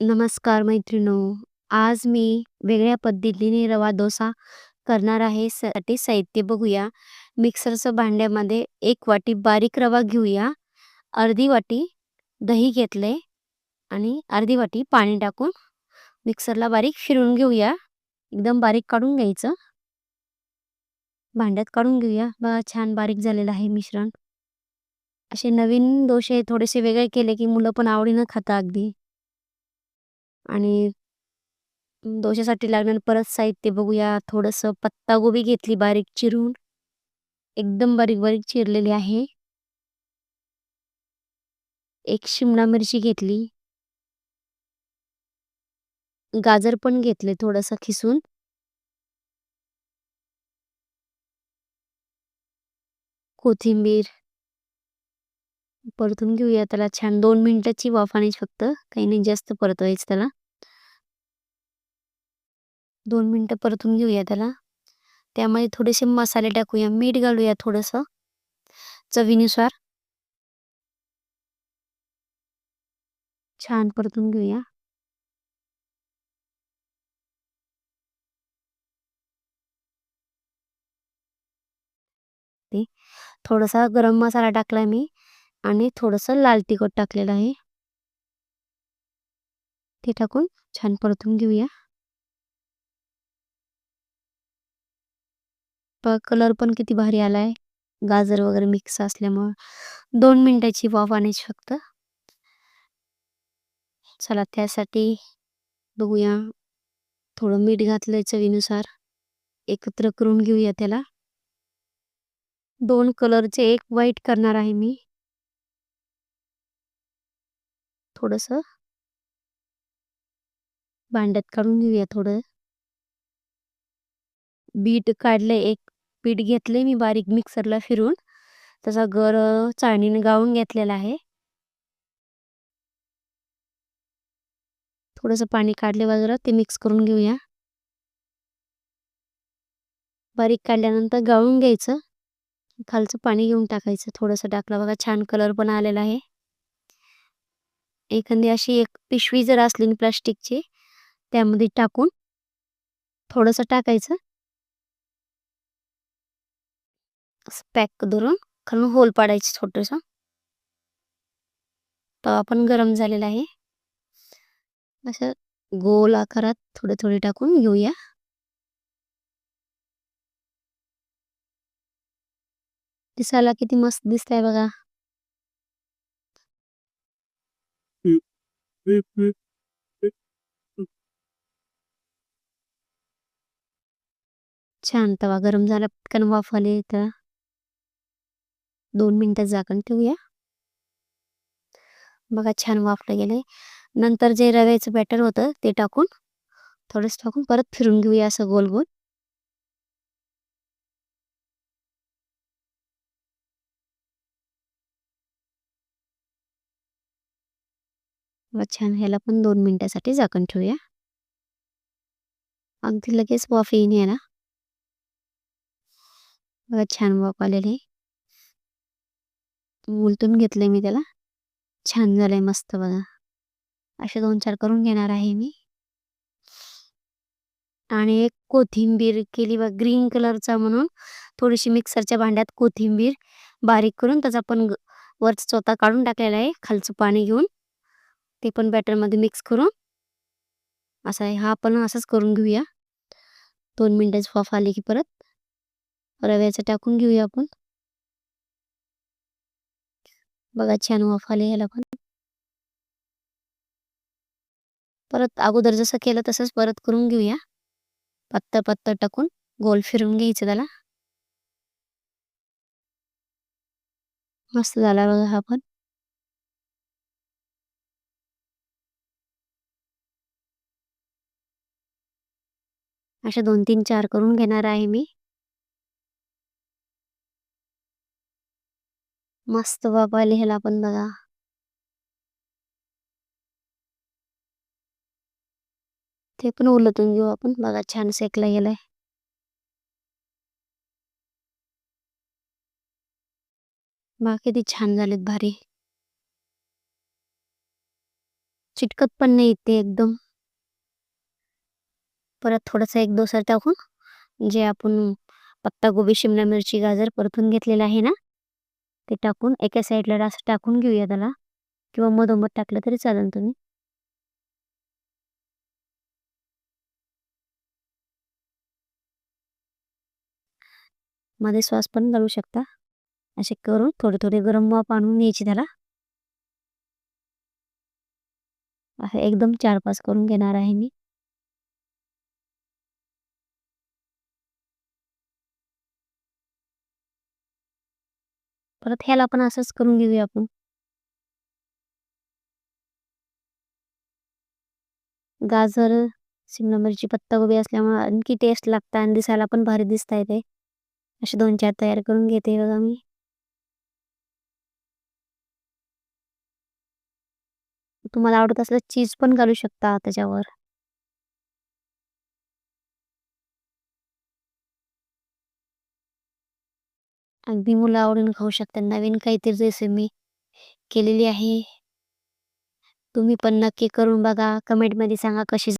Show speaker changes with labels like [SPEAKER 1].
[SPEAKER 1] नमस्कार मैत्रिणो आज मी वेगळ्या पद्धतीने रवा डोसा करणार आहे. साठी साहित्य बघूया. मिक्सरचं भांड्यामध्ये एक वाटी बारीक रवा घेऊया. अर्धी वाटी दही घेतले आणि अर्धी वाटी पाणी टाकून मिक्सरला बारीक फिरून घेऊया. एकदम बारीक काढून घ्यायचं. भांड्यात काढून घेऊया. बघा छान बारीक झालेलं आहे मिश्रण. असे नवीन दोषे थोडेसे वेगळे केले की मुलं पण आवडीनं खाता अगदी. आणि डोश्यासाठी लागणारं परत साहित्य बघूया. थोडंसं पत्तागोबी घेतली बारीक चिरून. एकदम बारीक बारीक चिरलेली आहे. एक शिमला मिरची घेतली. गाजर पण घेतले थोडंसं खिसून. कोथिंबीर. परतून घेऊया. त्याला छान दोन मिनिटाची वाफ आणि फक्त काही नाही जास्त परतवायचं त्याला. दोन मिनटं परतून घेऊया त्याला. त्यामध्ये थोडेसे मसाले टाकूया. मीठ घालूया थोडंसं. चवीनुसार. छान परतून घेऊया. थोडासा गरम मसाला टाकला मी. आणि थोडंसं लाल तिखट टाकलेलं आहे. ते टाकून छान परतून घेऊया. कलर पण किती भारी आलाय. गाजर वगैरे मिक्स असल्यामुळं. दोन मिनिटाची वाफ आणायची फक्त. चला त्यासाठी बघूया. थोडं मीठ घातलंय चवीनुसार. एकत्र करून घेऊया त्याला. दोन कलरचे एक व्हाईट करणार आहे मी. थोडस भांड्यात काढून घेऊया थोडं. बीट काढले एक पीठ घेतले मी बारीक मिक्सरला फिरून. त्याचा गर चाळणीने गाळून घेतलेला आहे. थोडस पाणी काढले बाजूला ते मिक्स करून घेऊया. बारीक काढल्यानंतर गाळून घ्यायचं. खालचं पाणी घेऊन टाकायचं. थोडंसं टाकलं बघा छान कलर पण आलेला आहे. एखादी अशी एक पिशवी जर असली प्लास्टिकची त्यामध्ये टाकून थोडंसं टाकायचं. पॅक धरून खालून होल पाडायचं छोटस. तवा पण गरम झालेला आहे. असं गोल आकारात थोडे थोडे टाकून घेऊया. दिसायला किती मस्त दिसतंय बघा. छान तवा गरम झाला पटकन वाफ आले तर दोन मिनिटं झाकण ठेवूया. बघा छान वाफलं गेलंय. नंतर जे रव्याचं बॅटर होतं ते टाकून थोडंसं टाकून परत फिरून घेऊया असं गोल गोल छान ह्याला पण दोन मिनिटासाठी झाकण ठेवूया. अगदी लगेच वाफ येईन याला बघा छान वाफ आलेली उलटून घेतलंय मी त्याला. छान झालंय मस्त बघा. असे दोन चार करून घेणार आहे मी. आणि एक कोथिंबीर केली बघ ग्रीन कलरचा म्हणून. थोडीशी मिक्सरच्या भांड्यात कोथिंबीर बारीक करून त्याचा पण वरचा चोथा काढून टाकलेला आहे. खालचं पाणी घेऊन. ते पण बॅटरमध्ये मिक्स करून असा आहे. हा आपण असंच करून घेऊया. दोन मिनिटाची वाफ आली की परत रव्याचं टाकून घेऊया आपण. बघा छान वाफ आली ह्याला पण. परत अगोदर जसं केलं तसंच परत करून घेऊया. पत्तर पत्तर टाकून गोल फिरून घ्यायचं त्याला. मस्त झाला बघा हा पण. अशा दोन तीन चार करून घेणार आहे मी. मस्त बाबा लिहायला पण बघा. ते पण उलटून घेऊ आपण. बघा छान सेकला गेलाय. बघा किती छान झालेत भारी. चिटकत पण नाही ते एकदम. परत थोडंसं एक दोसर टाकून जे आपण पत्ता गोबी शिमला मिरची, गाजर परतून घेतलेलं आहे ना, ते टाकून एका साईडला असं टाकून घेऊया त्याला किंवा मधोमध टाकलं तरी चालेल तुम्ही. मध्ये सॉस पण घालू शकता. असे करून थोडे थोडे गरम वाफ आणून घ्यायची त्याला. असं एकदम 4-5 करून घेणार आहे मी. परत ह्याला पण असंच करून घेऊया आपण. गाजर, शिमला मिरची, पत्ताकोबी असल्यामुळे आणखी टेस्ट लागतं आणि दिसायला पण भारी दिसताय ते. असे 2-4 तयार करून घेते बघा मी. तुम्हाला आवडत असलं चीज पण घालू शकता त्याच्यावर. अगदी मुलं आवडून खाऊ शकतात. नवीन काहीतरी रेसिपी मी केलेली आहे. तुम्ही पण नक्की करून बघा. कमेंटमध्ये सांगा कशी